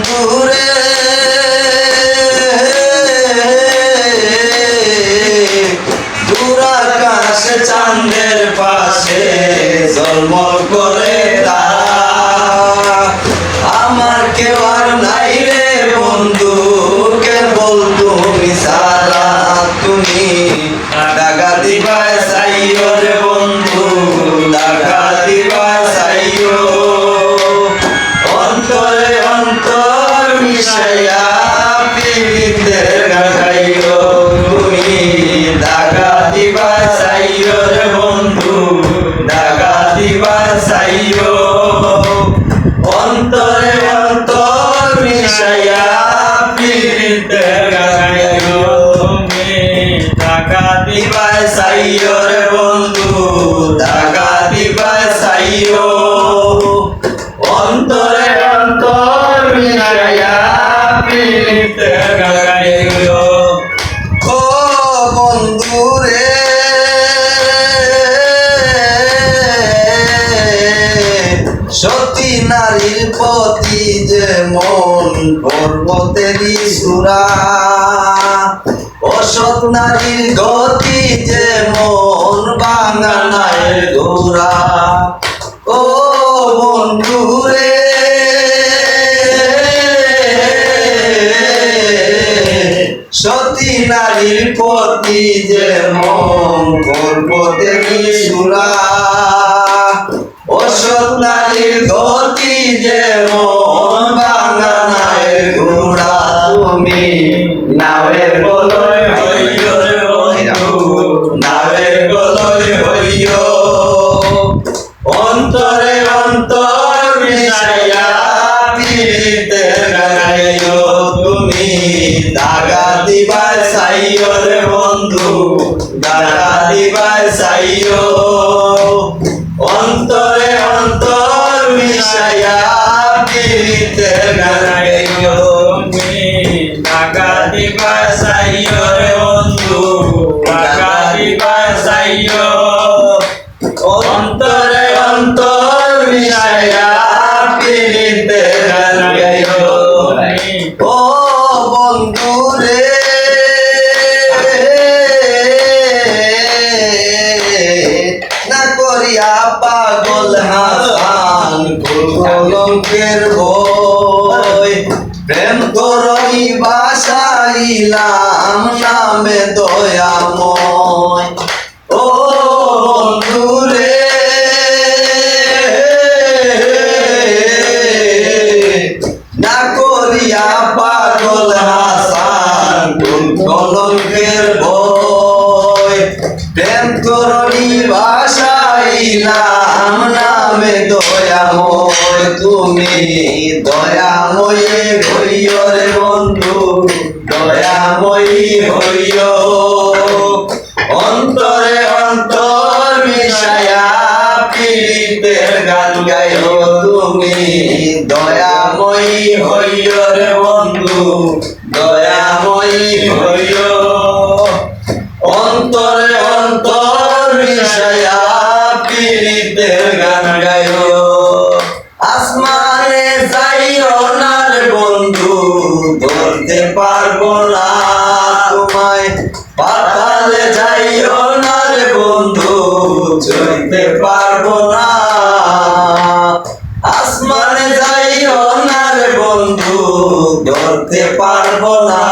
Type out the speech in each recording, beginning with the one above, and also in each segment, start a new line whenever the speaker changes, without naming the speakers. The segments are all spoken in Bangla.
বন্ধুরে। দূরাকাশ চাঁদের পাশে জলমল অন্তর মিশাইয়া সতী নারীর প্রতি যে মন পর্বতেরই সুরা অসৎ নারীর গতি যে মন বাঙানায় গোরা ও বন্ধু রে, সতী নারীর প্রতি যে মন পর্বতেরই সুরা যে মন বাঙানায় গোরা তুমি। নাওয়ের বলয় হইও রে বন্ধু নাওয়ের বলয় হইও। অন্তরে অন্তর মিশাইয়া পীড়িতে গাইও তুমি। দাগা দিবা চাইও রে বন্ধু, দাগা দিবা চাইও। অন্তরে অন্তর মিশাইয়া পীড়িতে ও বন্ধু রে না করিয়া পাগল হাসান কলঙ্কের বাসাইলাম নামে দয়াময়। ও বন্ধু রে না করিয়া পাগল হাসান কলঙ্কের ভয়? প্রেম করণি ভাষাইলাম নামে দয়াময়। তুমি দয়াময়ে হইয় রে বন্ধু। দয়াময়ী হইয় অন্তরে অন্তর মিশায়া পীড়িতের গান গাইও তুমি। দয়াময়ী হইয় রে বন্ধু, দয়াময়ী হইয় অন্তরে অন্তর মিশায়া পীড়িতের গান গাইও পারব না। আসমানে না রে বন্ধু, ধরতে পারব না।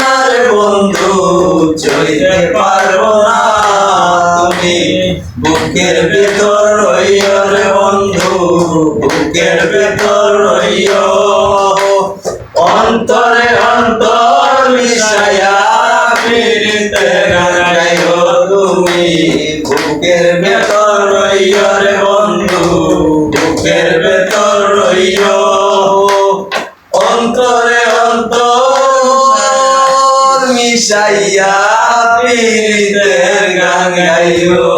না রে বন্ধু না। বুকের রে বন্ধু, বুকের অন্তরে অন্তর মিশাইয়া গাইও তুমি বুকের ভেতর রইও রে বন্ধু বুকের ভেতর রইও। অন্তরে অন্তর মিশাইয়া পীড়িতের গান গাইও।